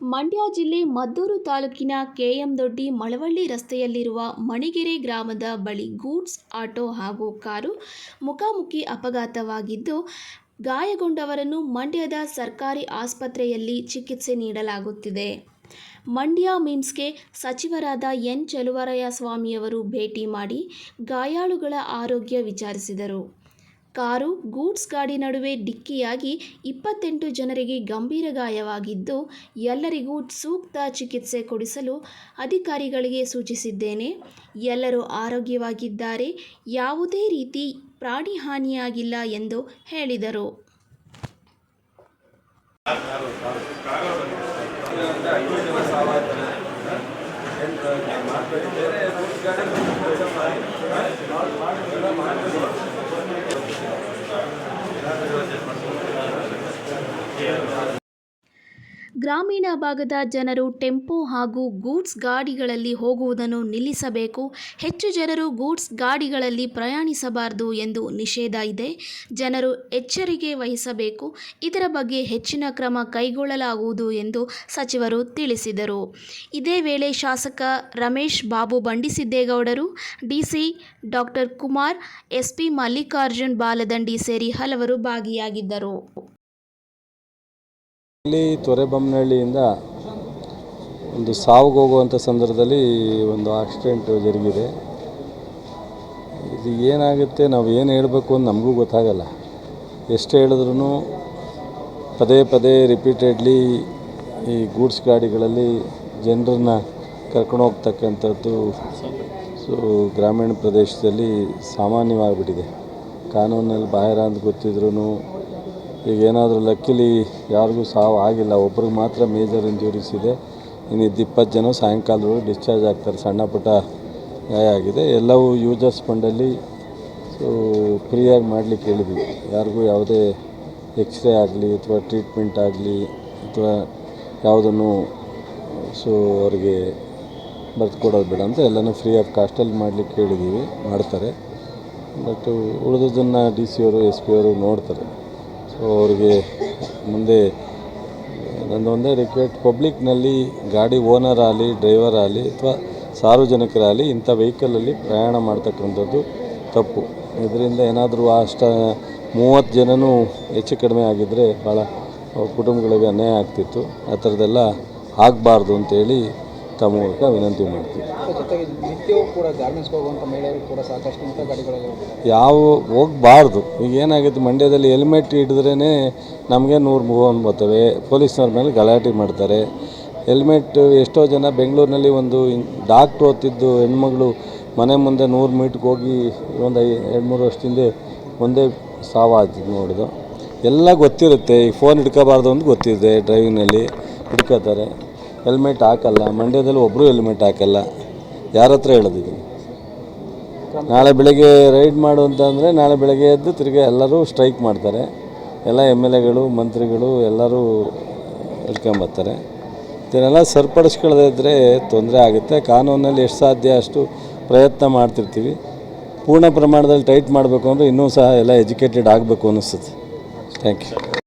ಮಂಡ್ಯ ಜಿಲ್ಲೆ ಮದ್ದೂರು ತಾಲೂಕಿನ ಕೆಎಂ ದೊಡ್ಡಿ ಮಳವಳ್ಳಿ ರಸ್ತೆಯಲ್ಲಿರುವ ಮಣಿಗೆರೆ ಗ್ರಾಮದ ಬಳಿ ಗೂಡ್ಸ್ ಆಟೋ ಹಾಗೂ ಕಾರು ಮುಖಾಮುಖಿ ಅಪಘಾತವಾಗಿದ್ದು, ಗಾಯಗೊಂಡವರನ್ನು ಮಂಡ್ಯದ ಸರ್ಕಾರಿ ಆಸ್ಪತ್ರೆಯಲ್ಲಿ ಚಿಕಿತ್ಸೆ ನೀಡಲಾಗುತ್ತಿದೆ. ಮಂಡ್ಯ ಮಿಮ್ಸ್ಗೆ ಸಚಿವರಾದ ಎನ್ ಚಲುವರಾಯಸ್ವಾಮಿಯವರು ಭೇಟಿ ಮಾಡಿ ಗಾಯಾಳುಗಳ ಆರೋಗ್ಯ ವಿಚಾರಿಸಿದರು. ಕಾರು ಗೂಡ್ಸ್ ಗಾಡಿ ನಡುವೆ ಡಿಕ್ಕಿಯಾಗಿ ಇಪ್ಪತ್ತೆಂಟು ಜನರಿಗೆ ಗಂಭೀರ ಗಾಯವಾಗಿದ್ದು, ಎಲ್ಲರಿಗೂ ಸೂಕ್ತ ಚಿಕಿತ್ಸೆ ಕೊಡಿಸಲು ಅಧಿಕಾರಿಗಳಿಗೆ ಸೂಚಿಸಿದ್ದೇನೆ. ಎಲ್ಲರೂ ಆರೋಗ್ಯವಾಗಿದ್ದಾರೆ. ಯಾವುದೇ ರೀತಿ ಪ್ರಾಣಿಹಾನಿಯಾಗಿಲ್ಲ ಎಂದು ಹೇಳಿದರು. Krishna. ಗ್ರಾಮೀಣ ಭಾಗದ ಜನರು ಟೆಂಪೋ ಹಾಗೂ ಗೂಡ್ಸ್ ಗಾಡಿಗಳಲ್ಲಿ ಹೋಗುವುದನ್ನು ನಿಲ್ಲಿಸಬೇಕು. ಹೆಚ್ಚು ಜನರು ಗೂಡ್ಸ್ ಗಾಡಿಗಳಲ್ಲಿ ಪ್ರಯಾಣಿಸಬಾರದು ಎಂದು ನಿಷೇಧ ಇದೆ. ಜನರು ಎಚ್ಚರಿಕೆ ವಹಿಸಬೇಕು. ಇದರ ಬಗ್ಗೆ ಹೆಚ್ಚಿನ ಕ್ರಮ ಕೈಗೊಳ್ಳಲಾಗುವುದು ಎಂದು ಸಚಿವರು ತಿಳಿಸಿದರು. ಇದೇ ವೇಳೆ ಶಾಸಕ Ramesh Babu ಬಂಡಿಸಿದ್ದೇಗೌಡರು, DC doctor Kumar, SP Mallikarjun Baladandi ಸೇರಿ ಹಲವರು ಭಾಗಿಯಾಗಿದ್ದರು. ಇಲ್ಲಿ ತೊರೆಬೊಮ್ಮನಹಳ್ಳಿಯಿಂದ ಒಂದು ಸಾವಿಗೆ ಹೋಗುವಂಥ ಸಂದರ್ಭದಲ್ಲಿ ಒಂದು ಆಕ್ಸಿಡೆಂಟ್ ಜರುಗಿದೆ. ಇದು ಏನಾಗುತ್ತೆ, ನಾವು ಏನು ಹೇಳಬೇಕು ಅಂತ ನಮಗೂ ಗೊತ್ತಾಗಲ್ಲ. ಎಷ್ಟು ಹೇಳಿದ್ರೂ ಪದೇ ಪದೇ ರಿಪೀಟೆಡ್ಲಿ ಈ ಗೂಡ್ಸ್ ಗಾಡಿಗಳಲ್ಲಿ ಜನರನ್ನ ಕರ್ಕೊಂಡು ಹೋಗ್ತಕ್ಕಂಥದ್ದು ಸೊ ಗ್ರಾಮೀಣ ಪ್ರದೇಶದಲ್ಲಿ ಸಾಮಾನ್ಯವಾಗಿಬಿಟ್ಟಿದೆ. ಕಾನೂನಲ್ಲಿ ಬಾಹಿರ ಅಂತ ಗೊತ್ತಿದ್ರೂ ಈಗ ಏನಾದರೂ ಲಕ್ಕಿಲಿ ಯಾರಿಗೂ ಸಾವು ಆಗಿಲ್ಲ. ಒಬ್ರಿಗೆ ಮಾತ್ರ ಮೇಜರ್ ಇಂಜುರೀಸ್ ಇದೆ. ಇನ್ನಿದ್ದು ಇಪ್ಪತ್ತು ಜನ ಸಾಯಂಕಾಲದೊಳಗೆ ಡಿಸ್ಚಾರ್ಜ್ ಆಗ್ತಾರೆ. ಸಣ್ಣ ಪುಟ್ಟ ಗಾಯ ಆಗಿದೆ. ಎಲ್ಲವೂ ಯೂಸರ್ಸ್ ಫಂಡಲ್ಲಿ ಸೊ ಫ್ರೀಯಾಗಿ ಮಾಡಲಿಕ್ಕೆ ಹೇಳಿದ್ವಿ. ಯಾರಿಗೂ ಯಾವುದೇ ಎಕ್ಸ್ರೇ ಆಗಲಿ ಅಥವಾ ಟ್ರೀಟ್ಮೆಂಟ್ ಆಗಲಿ ಅಥವಾ ಯಾವುದನ್ನು ಸೊ ಅವ್ರಿಗೆ ಬರೆದು ಕೊಡೋದು ಬೇಡ ಅಂತ ಎಲ್ಲನೂ ಫ್ರೀ ಆಫ್ ಕಾಸ್ಟಲ್ಲಿ ಮಾಡಲಿಕ್ಕೆ ಹೇಳಿದ್ದೀವಿ. ಮಾಡ್ತಾರೆ. ಬಟ್ ಉಳಿದದನ್ನು ಡಿ ಸಿ ಅವರು ಎಸ್ ಪಿ ಅವರು ನೋಡ್ತಾರೆ. ಅವ್ರಿಗೆ ಮುಂದೆ, ನಂದು ಒಂದೇ ರಿಕ್ವೆಸ್ಟ್ ಪಬ್ಲಿಕ್ನಲ್ಲಿ ಗಾಡಿ ಓನರ್ ಆಗಲಿ ಡ್ರೈವರ್ ಆಗಲಿ ಅಥವಾ ಸಾರ್ವಜನಿಕರಾಗಲಿ ಇಂಥ ವೆಹಿಕಲಲ್ಲಿ ಪ್ರಯಾಣ ಮಾಡ್ತಕ್ಕಂಥದ್ದು ತಪ್ಪು. ಇದರಿಂದ ಏನಾದರೂ ಅಷ್ಟ ಮೂವತ್ತು ಜನನೂ ಹೆಚ್ಚು ಕಡಿಮೆ ಆಗಿದ್ದರೆ ಭಾಳ ಕುಟುಂಬಗಳಿಗೆ ಅನ್ಯಾಯ ಆಗ್ತಿತ್ತು. ಆ ಥರದ್ದೆಲ್ಲ ಆಗಬಾರ್ದು ಅಂತೇಳಿ ತಮ್ಮ ಮೂಲಕ ವಿನಂತಿ ಮಾಡ್ತೀವಿ. ಜೊತೆಗೆ ನಿತ್ಯವೂ ಕೂಡ ಗಾರ್ಮೆಂಟ್ಸ್ಗೆ ಹೋಗುವಂಥ ಮಹಿಳೆಯರು ಕೂಡ ಸಾಕಷ್ಟು ಇಂಥ ಗಾಡಿಗಳಲ್ಲಿ ಹೋಗ್ತಾರೆ. ಯಾವ ಹೋಗಬಾರ್ದು. ಈಗ ಏನಾಗುತ್ತೆ ಮಂಡ್ಯದಲ್ಲಿ ಹೆಲ್ಮೆಟ್ ಹಿಡಿದ್ರೇ ನಮಗೆ ನೂರು ಮೂವನ್ ಬರ್ತವೆ. ಪೊಲೀಸ್ನವ್ರ ಮೇಲೆ ಗಲಾಟೆ ಮಾಡ್ತಾರೆ. ಹೆಲ್ಮೆಟ್ ಎಷ್ಟೋ ಜನ ಬೆಂಗಳೂರಿನಲ್ಲಿ ಒಂದು ಡಾಕ್ಟ್ರು ಓದ್ತಿದ್ದು ಹೆಣ್ಮಗಳು ಮನೆ ಮುಂದೆ ನೂರು ಮೀಟ್ಗೆ ಹೋಗಿ ಒಂದು ಐ ಎರಡು ಮೂರು ವರ್ಷದಿಂದ ಒಂದೇ ಸಾವಾಯ್ತು ನೋಡಿದು ಎಲ್ಲ ಗೊತ್ತಿರುತ್ತೆ. ಈ ಫೋನ್ ಹಿಡ್ಕೋಬಾರ್ದು ಅಂತ ಗೊತ್ತಿದೆ ಡ್ರೈವಿಂಗ್ನಲ್ಲಿ ಹಿಡ್ಕೋತಾರೆ. ಹೆಲ್ಮೆಟ್ ಹಾಕಲ್ಲ, ಮಂಡ್ಯದಲ್ಲಿ ಒಬ್ಬರು ಹೆಲ್ಮೆಟ್ ಹಾಕಲ್ಲ. ಯಾರ ಹತ್ರ ಹೇಳೋದಿದ್ದೀನಿ ನಾಳೆ ಬೆಳಗ್ಗೆ ರೈಡ್ ಮಾಡು ಅಂತಂದರೆ ನಾಳೆ ಬೆಳಗ್ಗೆ ಎದ್ದು ತಿರ್ಗಿ ಎಲ್ಲರೂ ಸ್ಟ್ರೈಕ್ ಮಾಡ್ತಾರೆ. ಎಲ್ಲ ಎಂ ಎಲ್ ಎಗಳು, ಮಂತ್ರಿಗಳು ಎಲ್ಲರೂ ಇಟ್ಕೊಂಬರ್ತಾರೆ ಇದನ್ನೆಲ್ಲ ಸರಿಪಡಿಸ್ಕೊಳ್ಳದೇ ಇದ್ದರೆ ತೊಂದರೆ ಆಗುತ್ತೆ. ಕಾನೂನಲ್ಲಿ ಎಷ್ಟು ಸಾಧ್ಯ ಅಷ್ಟು ಪ್ರಯತ್ನ ಮಾಡ್ತಿರ್ತೀವಿ. ಪೂರ್ಣ ಪ್ರಮಾಣದಲ್ಲಿ ಟೈಟ್ ಮಾಡಬೇಕು ಅಂದರೆ ಇನ್ನೂ ಸಹ ಎಲ್ಲ ಎಜುಕೇಟೆಡ್ ಆಗಬೇಕು ಅನ್ನಿಸ್ತದೆ ಥ್ಯಾಂಕ್ ಯು.